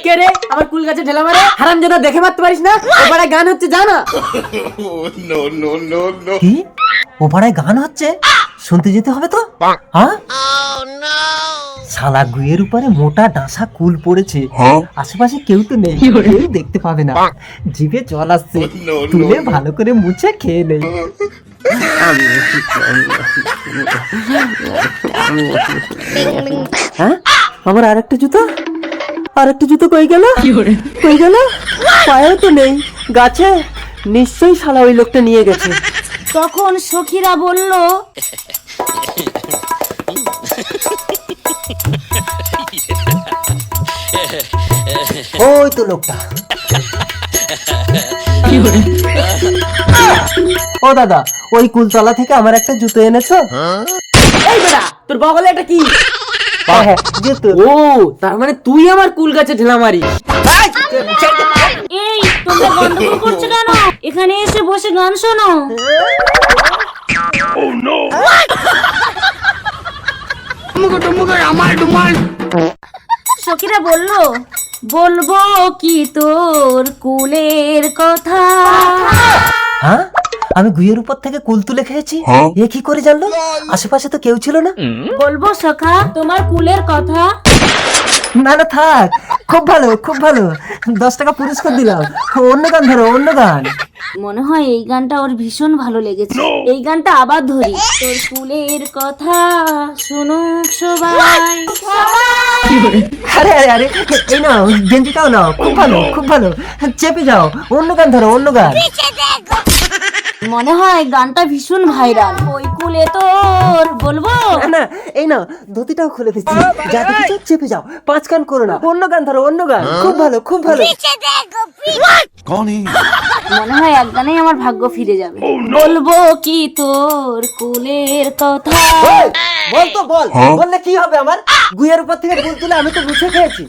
গাছে ঢেলা মারে? হারাম যেন দেখে মারতে পারিস না? ও পাড়ায় গান হচ্ছে জানা কি? ও পাড়ায় গান হচ্ছে? শুনতে যেতে হবে তো? হ্যাঁ? শালা গুয়ের উপরে মোটা ডাসা কুল পড়েছে। আশেপাশে কেউ তো নেই কেউ দেখতে পাবে না। জিভে জল আসছে। তুলে ভালো করে মুছে খেয়ে নেই হ্যাঁ? আমার আরেকটা জুতো? আরেকটা জুতো কই গেল? কই গেল? পায়েও তো নেই। গাছে? নিশ্চয়ই শালা ওই লোকটা নিয়ে গেছে। তখন সখীরা বলল ওই তো লোকটা। ও দাদা ওই কুলতলা থেকে আমার একটা জুতো এনেছো? এই বেটা তোর বগলে এটা কি? ও তার মানে তুই আমার কুল গাছে ঢেলা মারিস এই তোমরা গন্ডগোল করছ কেন? এখানে এসে বসে গান শোনো। সখীরা বলল বলব কি তোর কুলের কথা? হ্যাঁ আমি গুয়ের উপর থেকে কুল তুলে খেয়েছি। এ কি করে জানলো? আশেপাশে তো কেউ ছিল না। বলব সখা তোমার কুলের কথা। না না থাক। খুব ভালো খুব ভালো। দশ টাকা পুরস্কার দিলাম। অন্য গান ধরো অন্য গান। মনে হয় এই গানটা ওর ভীষণ ভালো লেগেছে। এই গানটা আবার ধরি। তোর কুলের কথা শুনুক সবাই। আরে আরে আরে এই নাও গেঞ্জিটাও নাও। খুব ভালো খুব ভালো। চেপে যাও। অন্য গান ধরো অন্য গান। মনে হয় গানটা ভীষণ ভাইরাল। ওই কুলে তোর বলব? না না এই না ধুতিটাও খুলে দিচ্ছি যা দেখেছ চেপে যাও পাঁচ গান করো না অন্য গান ধরো অন্য গান। খুব ভালো খুব ভালো। মনে হয় এক গানেই আমার ভাগ্য ফিরে যাবে। বলব কি তোর কুলের কথা? বল তো বল। বললে কি হবে আমার? গুইয়ের উপর থেকে ফুল তুলে আমি তো মুছে খেয়েছি।